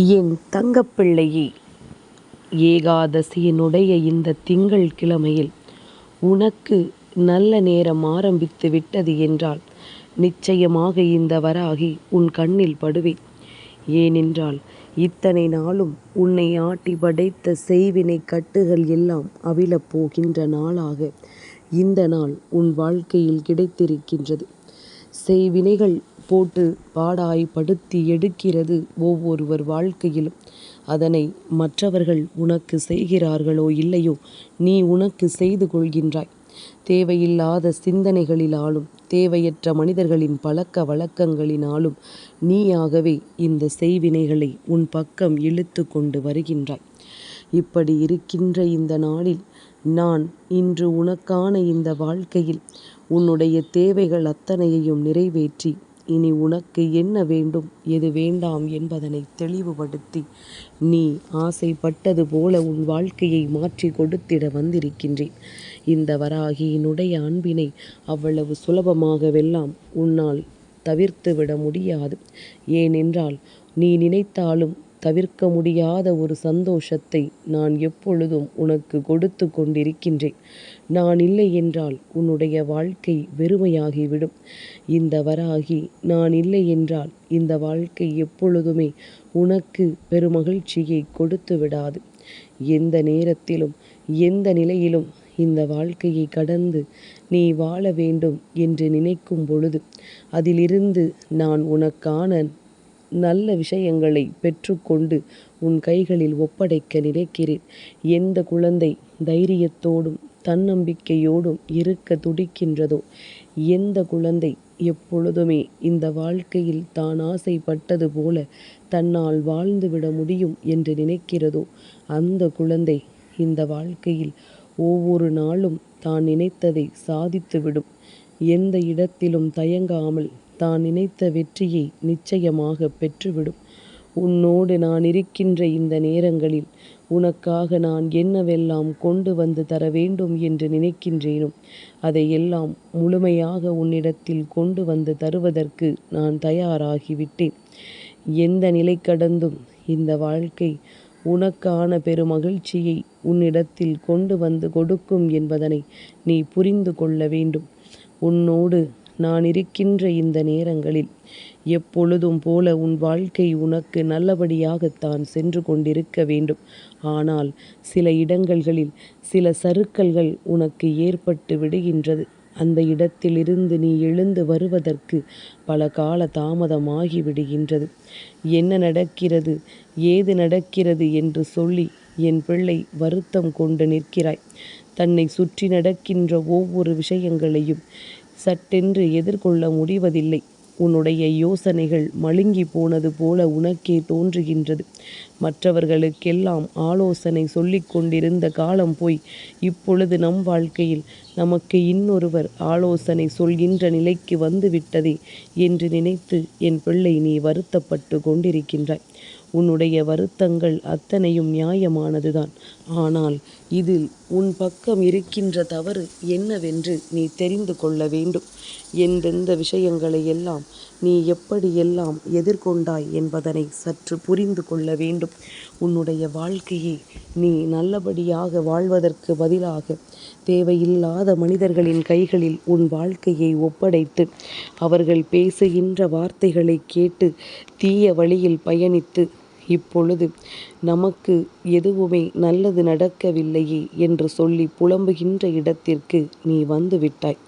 என் தங்கப்பிள்ளையே ஏகாதசியினுடைய இந்த திங்கள் கிழமையில் உனக்கு நல்ல நேரம் ஆரம்பித்து விட்டது என்றால் நிச்சயமாக இந்த வராகி உன் கண்ணில் படுவேன். ஏனென்றால் இத்தனை நாளும் உன்னை ஆட்டி படைத்த செய்வினை கட்டுகள் எல்லாம் அவிழப் போகின்ற நாளாக இந்த நாள் உன் வாழ்க்கையில் கிடைத்திருக்கின்றது. செய்வினைகள் போட்டு பாடாய் படுத்தி எடுக்கிறது ஒவ்வொருவர் வாழ்க்கையிலும். அதனை மற்றவர்கள் உனக்கு செய்கிறார்களோ இல்லையோ நீ உனக்கு செய்து கொள்கின்றாய். தேவையில்லாத சிந்தனைகளினாலும் தேவையற்ற மனிதர்களின் பழக்க வழக்கங்களினாலும் நீயாகவே இந்த செய்வினைகளை உன் பக்கம் இழுத்து கொண்டு வருகின்றாய். இப்படி இருக்கின்ற இந்த நாளில் நான் இன்று உனக்கான இந்த வாழ்க்கையில் உன்னுடைய தேவைகள் அத்தனையையும் நிறைவேற்றி இனி உனக்கு என்ன வேண்டும் எது வேண்டாம் என்பதனை தெளிவுபடுத்தி நீ ஆசைப்பட்டது போல உன் வாழ்க்கையை மாற்றி கொடுத்திட வந்திருக்கின்றேன். இந்த வராகியினுடைய அன்பினை அவ்வளவு சுலபமாகவெல்லாம் உன்னால் தவிர்த்துவிட முடியாது. ஏனென்றால் நீ நினைத்தாலும் தவிர்க்க முடியாத ஒரு சந்தோஷத்தை நான் எப்பொழுதும் உனக்கு கொடுத்து கொண்டிருக்கின்றேன். நான் இல்லை என்றால் உன்னுடைய வாழ்க்கை வெறுமையாகிவிடும். இந்த வராகி நான் இல்லை என்றால் இந்த வாழ்க்கை எப்பொழுதுமே உனக்கு பெருமகிழ்ச்சியை கொடுத்து விடாது. எந்த நேரத்திலும் எந்த நிலையிலும் இந்த வாழ்க்கையை கடந்து நீ வாழ வேண்டும் என்று நினைக்கும் பொழுது அதிலிருந்து நான் உனக்கான நல்ல விஷயங்களை பெற்றுக்கொண்டு உன் கைகளில் ஒப்படைக்க நினைக்கிறேன். எந்த குழந்தை தைரியத்தோடும் தன்னம்பிக்கையோடும் இருக்க துடிக்கின்றதோ? எந்த குழந்தை எப்பொழுதுமே இந்த வாழ்க்கையில் தான் ஆசைப்பட்டது போல தன்னால் வாழ்ந்துவிட முடியும் என்று நினைக்கிறதோ? அந்த குழந்தை இந்த வாழ்க்கையில் ஒவ்வொரு நாளும் தான் நினைத்ததை சாதித்துவிடும் எந்த இடத்திலும் தயங்காமல் தான் நினைத்த வெற்றியை நிச்சயமாக பெற்றுவிடும். உன்னோடு நான் இருக்கின்ற இந்த நேரங்களில் உனக்காக நான் என்னவெல்லாம் கொண்டு வந்து தர வேண்டும் என்று நினைக்கின்றேனோ அதையெல்லாம் முழுமையாக உன்னிடத்தில் கொண்டு வந்து தருவதற்கு நான் தயாராகிவிட்டேன். எந்த நிலை கடந்தும் இந்த வாழ்க்கை உனக்கான பெருமகிழ்ச்சியை உன்னிடத்தில் கொண்டு வந்து கொடுக்கும் என்பதனை நீ புரிந்து கொள்ள வேண்டும். உன்னோடு நான் இருக்கின்ற இந்த நேரங்களில் எப்பொழுதும் போல உன் வாழ்க்கை உனக்கு நல்லபடியாகத்தான் சென்று கொண்டிருக்க வேண்டும். ஆனால் சில இடங்கள்களில் சில சறுக்கல்கள் உனக்கு ஏற்பட்டு விடுகின்றது. அந்த இடத்திலிருந்து நீ எழுந்து வருவதற்கு பல கால தாமதமாகி விடுகின்றது. என்ன நடக்கிறது? ஏது நடக்கிறது என்று சொல்லி என் பிள்ளை வருத்தம் கொண்டு நிற்கிறாய். தன்னை சுற்றி நடக்கின்ற ஒவ்வொரு விஷயங்களையும் சட்டென்று எதிர்கொள்ள முடிவதில்லை. உன்னுடைய யோசனைகள் மழுங்கி போனது போல உனக்கே தோன்றுகின்றது. மற்றவர்களுக்கெல்லாம் ஆலோசனை சொல்லிக் கொண்டிருந்த காலம் போய் இப்பொழுது நம் வாழ்க்கையில் நமக்கு இன்னொருவர் ஆலோசனை சொல்கின்ற நிலைக்கு வந்துவிட்டதே என்று நினைத்து என் பிள்ளை நீ வருத்தப்பட்டு கொண்டிருக்கின்றாய். உன்னுடைய வருத்தங்கள் அத்தனையும் நியாயமானதுதான். ஆனால் இதில் உன் பக்கம் இருக்கின்ற தவறு என்னவென்று நீ தெரிந்து கொள்ள வேண்டும். எந்தெந்த விஷயங்களை எல்லாம் நீ எப்படியெல்லாம் எதிர்கொண்டாய் என்பதனை சற்று புரிந்து கொள்ள வேண்டும். உன்னுடைய வாழ்க்கையை நீ நல்லபடியாக வாழ்வதற்கு பதிலாக தேவையில்லாத மனிதர்களின் கைகளில் உன் வாழ்க்கையை ஒப்படைத்து அவர்கள் பேசுகின்ற வார்த்தைகளை கேட்டு தீய வழியில் பயணித்து இப்பொழுது நமக்கு எதுவுமே நல்லது நடக்கவில்லையே என்று சொல்லி புலம்புகின்ற இடத்திற்கு நீ வந்து விட்டாய்.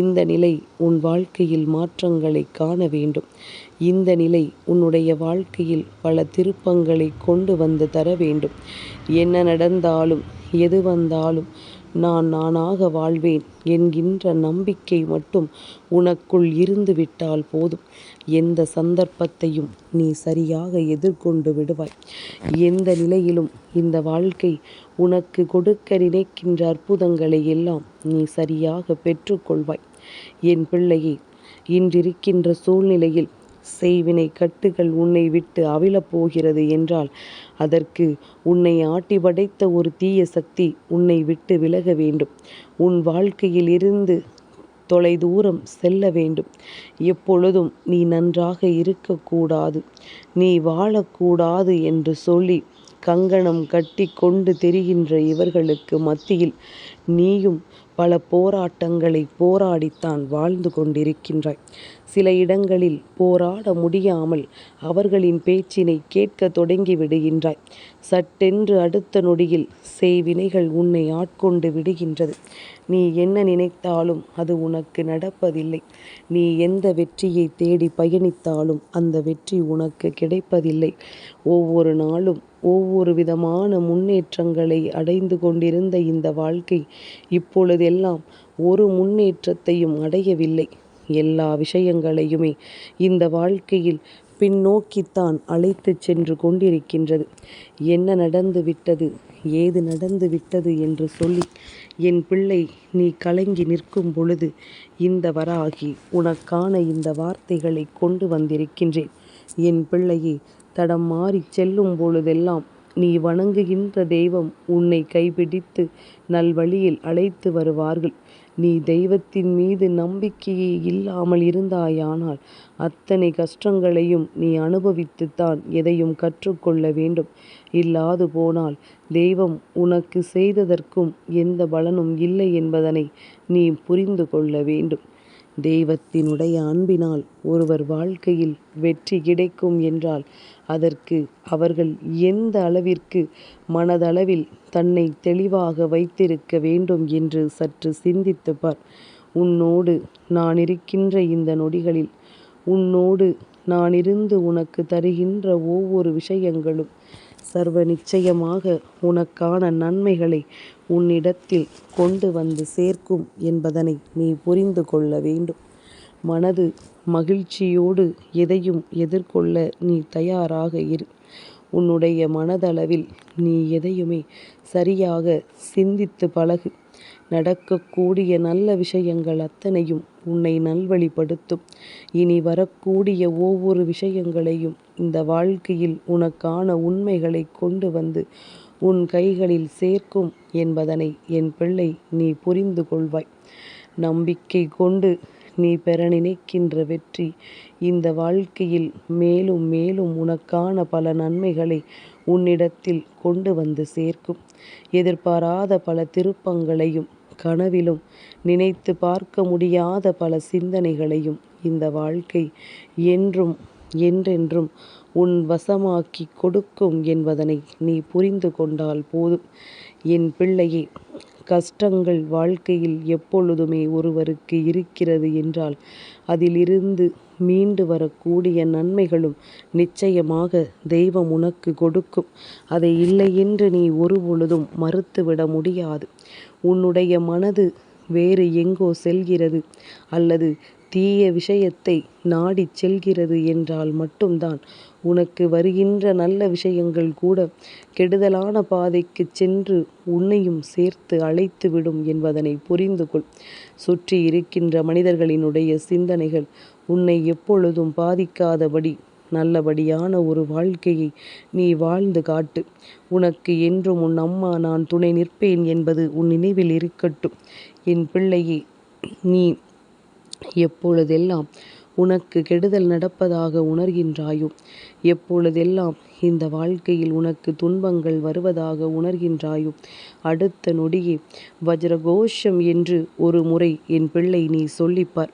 இந்த நிலை உன் வாழ்க்கையில் மாற்றங்களை காண வேண்டும். இந்த நிலை உன்னுடைய வாழ்க்கையில் பல திருப்பங்களை கொண்டு வந்து தர வேண்டும். என்ன நடந்தாலும் எது வந்தாலும் நான் நானாக வாழ்வேன். என்கின்ற நம்பிக்கை மட்டும் உனக்குள் இருந்து விட்டால் போதும். எந்த சந்தர்ப்பத்தையும் நீ சரியாக எதிர்கொண்டு விடுவாய். எந்த நிலையிலும் இந்த வாழ்க்கை உனக்கு கொடுக்க நினைக்கின்ற அற்புதங்களை எல்லாம் நீ சரியாக பெற்றுக்கொள்வாய். என் பிள்ளையே இன்றிருக்கின்ற சூழ்நிலையில் செய்வினை கட்டுகள் உன்னை விட்டு அவிழப் போகிறது என்றால் அதற்கு உன்னை ஆட்டி படைத்த ஒரு தீய சக்தி உன்னை விட்டு விலக வேண்டும். உன் வாழ்க்கையில் இருந்து தொலைதூரம் செல்ல வேண்டும். எப்பொழுதும் நீ நன்றாக இருக்கக்கூடாது நீ வாழக்கூடாது என்று சொல்லி கங்கணம் கட்டி கொண்டு தெரிகின்ற இவர்களுக்கு மத்தியில் நீயும் பல போராட்டங்களை போராடித்தான் வாழ்ந்து கொண்டிருக்கின்றாய். சில இடங்களில் போராட முடியாமல் அவர்களின் பேச்சினை கேட்க தொடங்கி விடுகின்றாய். சட்டென்று அடுத்த நொடியில் செய்வினைகள் உன்னை ஆட்கொண்டு விடுகின்றது. நீ என்ன நினைத்தாலும் அது உனக்கு நடப்பதில்லை. நீ எந்த வெற்றியை தேடி பயணித்தாலும் அந்த வெற்றி உனக்கு கிடைப்பதில்லை. ஒவ்வொரு நாளும் ஒவ்வொரு விதமான முன்னேற்றங்களை அடைந்து கொண்டிருந்த இந்த வாழ்க்கை இப்பொழுதெல்லாம் ஒரு முன்னேற்றத்தையும் அடையவில்லை. எல்லா விஷயங்களையுமே இந்த வாழ்க்கையில் பின்னோக்கித்தான் அழைத்துச் சென்று கொண்டிருக்கின்றது. என்ன நடந்து விட்டது? ஏது நடந்து விட்டது என்று சொல்லி என் பிள்ளை நீ கலங்கி நிற்கும் பொழுது இந்த வராகி உனக்கான இந்த வார்த்தைகளை கொண்டு வந்திருக்கின்றேன். என் பிள்ளையே தடம் மாறிச் செல்லும் பொழுதெல்லாம் நீ வணங்குகின்ற தெய்வம் உன்னை கைபிடித்து நல்வழியில் அழைத்து வருவார்கள். நீ தெய்வத்தின் மீது நம்பிக்கையே இல்லாமல் இருந்தாயானால் அத்தனை கஷ்டங்களையும் நீ அனுபவித்துத்தான் எதையும் கற்றுக்கொள்ள வேண்டும். இல்லாது போனால் தெய்வம் உனக்கு செய்ததற்கும் எந்த பலனும் இல்லை என்பதனை நீ புரிந்து கொள்ள வேண்டும். தெய்வத்தினுடைய அன்பினால் ஒருவர் வாழ்க்கையில் வெற்றி கிடைக்கும் என்றால் அதற்கு அவர்கள் எந்த அளவிற்கு மனதளவில் தன்னை தெளிவாக வைத்திருக்க வேண்டும் என்று சற்று சிந்தித்து பார் உன்னோடு நான் இருக்கின்ற இந்த நொடிகளில் உன்னோடு நான் இருந்து உனக்கு தருகின்ற ஒவ்வொரு விஷயங்களும் சர்வ நிச்சயமாக உனக்கான நன்மைகளை உன்னிடத்தில் கொண்டு வந்து சேர்க்கும் என்பதனை நீ புரிந்து கொள்ள வேண்டும். மனது மகிழ்ச்சியோடு எதையும் எதிர்கொள்ள நீ தயாராக இரு. உன்னுடைய மனதளவில் நீ எதையுமே சரியாக சிந்தித்து பழகு. நடக்கக்கூடிய நல்ல விஷயங்கள் அத்தனையும் உன்னை நல்வழிப்படுத்தும். இனி வரக்கூடிய ஒவ்வொரு விஷயங்களையும் இந்த வாழ்க்கையில் உனக்கான உண்மைகளை கொண்டு வந்து உன் கைகளில் சேர்க்கும் என்பதனை என் பிள்ளை நீ புரிந்து கொள்வாய். நம்பிக்கை கொண்டு நீ பெற நினைக்கின்ற வெற்றி. இந்த வாழ்க்கையில் மேலும் மேலும் உனக்கான பல நன்மைகளை உன்னிடத்தில் கொண்டு வந்து சேர்க்கும். எதிர்பாராத பல திருப்பங்களையும் கனவிலும் நினைத்து பார்க்க முடியாத பல சிந்தனைகளையும் இந்த வாழ்க்கை என்றும் என்றென்றும் உன் வசமாக்கி கொடுக்கும் என்பதனை நீ புரிந்து கொண்டால் போதும். என் பிள்ளையே கஷ்டங்கள் வாழ்க்கையில் எப்பொழுதுமே ஒருவருக்கு இருக்கிறது என்றால் அதிலிருந்து மீண்டு வரக்கூடிய நன்மைகளும் நிச்சயமாக தெய்வம் உனக்கு கொடுக்கும். அதை இல்லையென்று நீ ஒருபொழுதும் மறுத்துவிட முடியாது. உன்னுடைய மனது வேறு எங்கோ செல்கிறது அல்லது தீய விஷயத்தை நாடிச் செல்கிறது என்றால் மட்டும்தான் உனக்கு வருகின்ற நல்ல விஷயங்கள் கூட கெடுதலான பாதைக்கு சென்று உன்னையும் சேர்த்து அழைத்து விடும் என்பதனை புரிந்து கொள். சுற்றி இருக்கின்ற மனிதர்களினுடைய சிந்தனைகள் உன்னை எப்பொழுதும் பாதிக்காதபடி நல்லபடியான ஒரு வாழ்க்கையை நீ வாழ்ந்து காட்டு. உனக்கு என்றும் உன் அம்மா நான் துணை நிற்பேன் என்பது உன் நினைவில் இருக்கட்டும். என் பிள்ளையே நீ எப்பொழுதெல்லாம் உனக்கு கெடுதல் நடப்பதாக உணர்கின்றாயோ? எப்பொழுதெல்லாம் இந்த வாழ்க்கையில் உனக்கு துன்பங்கள் வருவதாக உணர்கின்றாயோ? அடுத்த நொடியே வஜ்ரகோஷம் என்று ஒரு முறை என் பிள்ளை நீ சொல்லிப்பார்.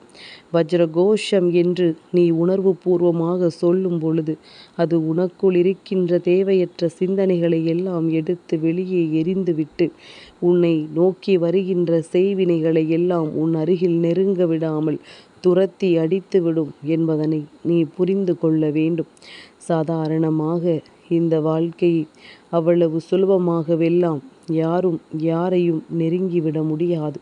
வஜ்ரகோஷம் என்று நீ உணர்வு பூர்வமாக சொல்லும் பொழுது அது உனக்குள் இருக்கின்ற தேவையற்ற சிந்தனைகளை எல்லாம் எடுத்து வெளியே எரிந்துவிட்டு உன்னை நோக்கி வருகின்ற செய்வினைகளை எல்லாம் உன் அருகில் நெருங்க விடாமல் துரத்தி அடித்துவிடும் என்பதனை நீ புரிந்து கொள்ள வேண்டும். சாதாரணமாக இந்த வாழ்க்கையை அவ்வளவு சுலபமாகவெல்லாம் யாரும் யாரையும் நெருங்கிவிட முடியாது.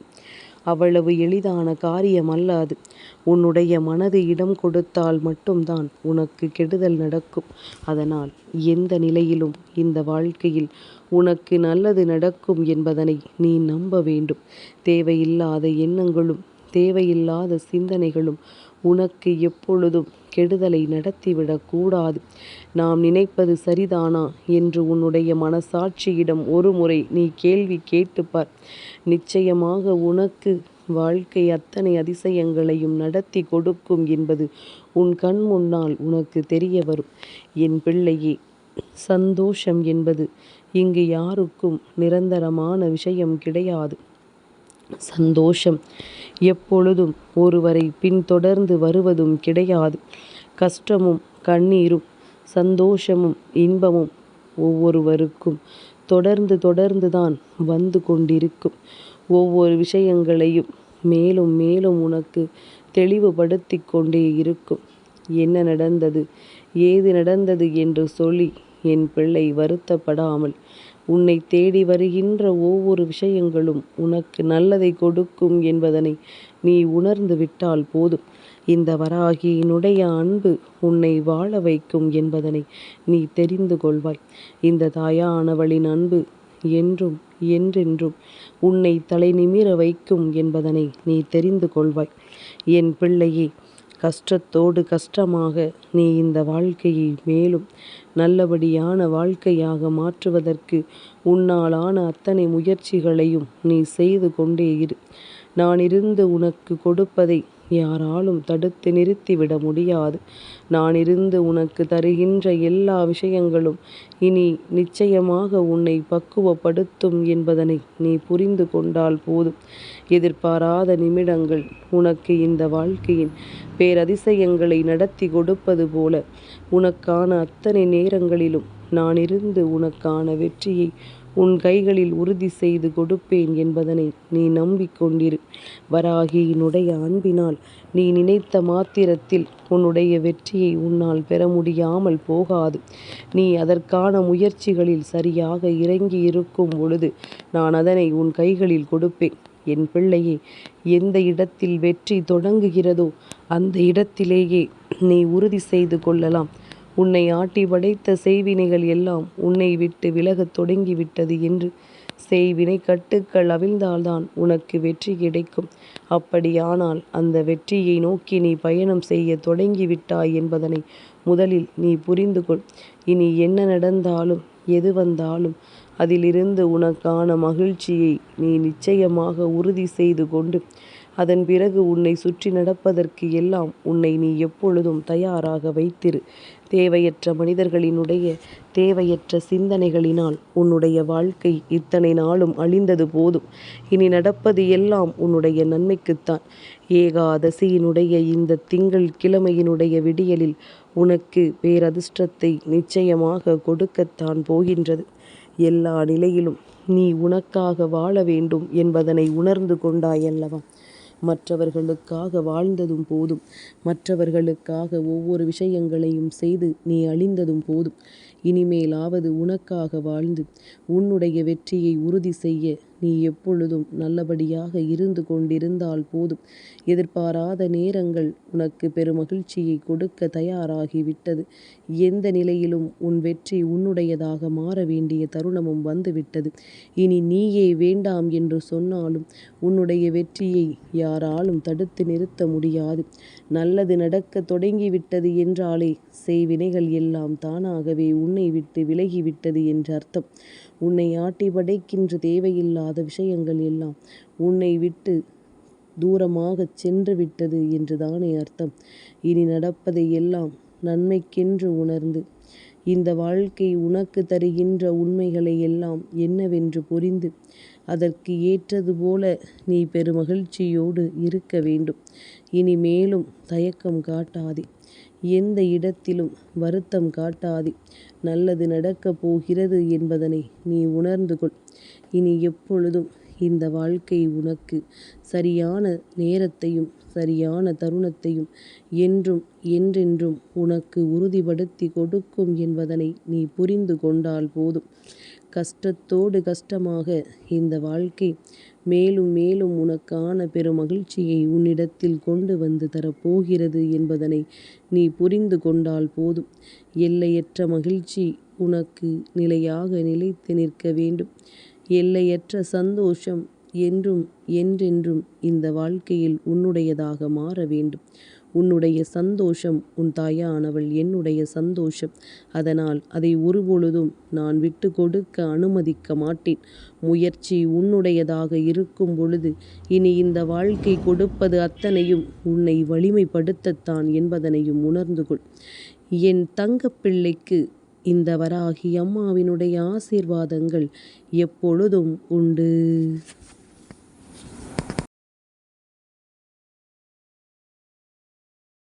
அவ்வளவு எளிதான காரியம் அல்ல அது உன்னுடைய மனது இடம் கொடுத்தால் மட்டும்தான் உனக்கு கெடுதல் நடக்கும். அதனால் எந்த நிலையிலும் இந்த வாழ்க்கையில் உனக்கு நல்லது நடக்கும் என்பதனை நீ நம்ப வேண்டும். தேவையில்லாத எண்ணங்களும் தேவையில்லாத சிந்தனைகளும் உனக்கு எப்பொழுதும் கெடுதலை நடத்திவிடக்கூடாது நாம் நினைப்பது சரிதானா? என்று உன்னுடைய மனசாட்சியிடம் ஒருமுறை நீ கேள்வி கேட்டுப்பார் நிச்சயமாக உனக்கு வாழ்க்கை அத்தனை அதிசயங்களையும் நடத்தி கொடுக்கும் என்பது உன் கண் முன்னால் உனக்கு தெரிய வரும். என் பிள்ளையே சந்தோஷம் என்பது இங்கு யாருக்கும் நிரந்தரமான விஷயம் கிடையாது. சந்தோஷம். எப்பொழுதும் ஒருவரை பின்தொடர்ந்து வருவதும் கிடையாது. கஷ்டமும் கண்ணீரும் சந்தோஷமும் இன்பமும் ஒவ்வொருவருக்கும் தொடர்ந்து தொடர்ந்து தான் வந்து கொண்டிருக்கும். ஒவ்வொரு விஷயங்களையும் மேலும் மேலும் உனக்கு தெளிவுபடுத்தி கொண்டே இருக்கும். என்ன நடந்தது? ஏது நடந்தது என்று சொல்லி என் பிள்ளை வருத்தப்படாமல் உன்னை தேடி வருகின்ற ஒவ்வொரு விஷயங்களும் உனக்கு நல்லதை கொடுக்கும் என்பதனை நீ உணர்ந்து விட்டால் போதும். இந்த வராகியினுடைய அன்பு உன்னை வாழ வைக்கும் என்பதனை நீ தெரிந்து கொள்வாய். இந்த தாயானவளின் அன்பு என்றும் என்றென்றும் உன்னை தலை நிமிர வைக்கும் என்பதனை நீ தெரிந்து கொள்வாய். என் பிள்ளையே கஷ்டத்தோடு கஷ்டமாக நீ இந்த வாழ்க்கையை மேலும் நல்லபடியான வாழ்க்கையாக மாற்றுவதற்கு உன்னாலான அத்தனை முயற்சிகளையும் நீ செய்து கொண்டே இரு. நான் இருந்து உனக்கு கொடுப்பதை யாராலும் தடுத்து நிறுத்திவிட முடியாது. நான் இருந்து உனக்கு தருகின்ற எல்லா விஷயங்களும் இனி நிச்சயமாக உன்னை பக்குவப்படுத்தும் என்பதனை நீ புரிந்து கொண்டால் போதும். எதிர்பாராத நிமிடங்கள் உனக்கு இந்த வாழ்க்கையின் பேரதிசயங்களை நடத்தி கொடுப்பது போல. உனக்கான அத்தனை நேரங்களிலும் நான் இருந்து உனக்கான வெற்றியை உன் கைகளில் உறுதி செய்து கொடுப்பேன் என்பதனை நீ நம்பிக்கொண்டிரு. வராகியினுடைய அன்பினால் நீ நினைத்த மாத்திரத்தில் உன்னுடைய வெற்றியை உன்னால் பெற முடியாமல் போகாது. நீ அதற்கான முயற்சிகளில் சரியாக இறங்கி இருக்கும் பொழுது நான் அதனை உன் கைகளில் கொடுப்பேன். என் பிள்ளையே எந்த இடத்தில் வெற்றி தொடங்குகிறதோ அந்த இடத்திலேயே நீ உறுதி செய்து கொள்ளலாம். உன்னை ஆட்டி படைத்த செய்வினைகள் எல்லாம் உன்னை விட்டு விலகத் தொடங்கிவிட்டது என்று. செய்வினை கட்டுக்கள் அவிழ்ந்தால்தான் உனக்கு வெற்றி கிடைக்கும். அப்படியானால் அந்த வெற்றியை நோக்கி நீ பயணம் செய்ய தொடங்கிவிட்டாய் என்பதனை முதலில் நீ புரிந்து கொள் இனி என்ன நடந்தாலும் எது வந்தாலும் அதிலிருந்து உனக்கான மகிழ்ச்சியை நீ நிச்சயமாக உறுதி செய்து கொண்டு அதன் பிறகு உன்னை சுற்றி நடப்பதற்கு எல்லாம் உன்னை நீ எப்பொழுதும் தயாராக வைத்திரு. தேவையற்ற மனிதர்களினுடைய தேவையற்ற சிந்தனைகளினால் உன்னுடைய வாழ்க்கை இத்தனை நாளும் அழிந்தது போதும். இனி நடப்பது எல்லாம் உன்னுடைய நன்மைக்குத்தான். ஏகாதசியினுடைய இந்த திங்கள் கிழமையினுடைய விடியலில் உனக்கு பேரதிர்ஷ்டத்தை நிச்சயமாக கொடுக்கத்தான் போகின்றது. எல்லா நிலையிலும் நீ உனக்காக வாழ வேண்டும் என்பதனை உணர்ந்து கொண்டாயல்லவா? மற்றவர்களுக்காக வாழ்ந்ததும் போதும். மற்றவர்களுக்காக ஒவ்வொரு விஷயங்களையும் செய்து நீ அழிந்ததும் போதும். இனிமேலாவது உனக்காக வாழ்ந்து உன்னுடைய வெற்றியை உறுதி செய்ய நீ எப்பொழுதும் நல்லபடியாக இருந்து கொண்டிருந்தால் போதும். எதிர்பாராத நேரங்கள் உனக்கு பெருமகிழ்ச்சியை கொடுக்க தயாராகிவிட்டது. எந்த நிலையிலும் உன் வெற்றி உன்னுடையதாக மாற வேண்டிய தருணமும் வந்துவிட்டது. இனி நீயே வேண்டாம் என்று சொன்னாலும் உன்னுடைய வெற்றியை யாராலும் தடுத்து நிறுத்த முடியாது. நல்லது நடக்க தொடங்கிவிட்டது என்றாலே செய்வினைகள் எல்லாம் தானாகவே உன்னை விட்டு விலகிவிட்டது என்று அர்த்தம். உன்னை ஆட்டி படைக்கின்ற தேவையில்லாத விஷயங்கள் எல்லாம் உன்னை விட்டு தூரமாகச் சென்று விட்டது என்றுதானே அர்த்தம். இனி நடப்பதை எல்லாம் நன்மைக்கென்று உணர்ந்து இந்த வாழ்க்கை உனக்கு தருகின்ற உண்மைகளை எல்லாம் என்னவென்று புரிந்து அதற்கு ஏற்றது போல நீ பெருமகிழ்ச்சியோடு இருக்க வேண்டும். இனி மேலும் தயக்கம் காட்டாதே. எந்த இடத்திலும் வருத்தம் காட்டாதே. நல்லது நடக்கப் போகிறது என்பதனை நீ உணர்ந்து கொள். இனி எப்பொழுதும் இந்த வாழ்க்கை உனக்கு சரியான நேரத்தையும் சரியான தருணத்தையும் என்றும் என்றென்றும் உனக்கு உறுதிப்படுத்தி கொடுக்கும் என்பதனை நீ புரிந்து கொண்டால் போதும். கஷ்டத்தோடு கஷ்டமாக இந்த வாழ்க்கை மேலும் மேலும் உனக்கான பெருமகிழ்ச்சியை உன்னிடத்தில் கொண்டு வந்து தரப்போகிறது என்பதனை நீ புரிந்து கொண்டால் போதும். எல்லையற்ற மகிழ்ச்சி உனக்கு நிலையாக நிலைத்து நிற்க வேண்டும். எல்லையற்ற சந்தோஷம் என்றும் என்றென்றும் இந்த வாழ்க்கையில் உன்னுடையதாக மாற வேண்டும். உன்னுடைய சந்தோஷம் உன் தாயானவள் என்னுடைய சந்தோஷம். அதனால் அதை ஒருபொழுதும் நான் விட்டு கொடுக்க அனுமதிக்க மாட்டேன். முயற்சி உன்னுடையதாக இருக்கும் பொழுது இனி இந்த வாழ்க்கை கொடுப்பது அத்தனையும் உன்னை வலிமைப்படுத்தத்தான் என்பதனையும் உணர்ந்து கொள் என் தங்கப்பிள்ளைக்கு இந்த வராகி அம்மாவினுடைய ஆசீர்வாதங்கள் எப்பொழுதும் உண்டு.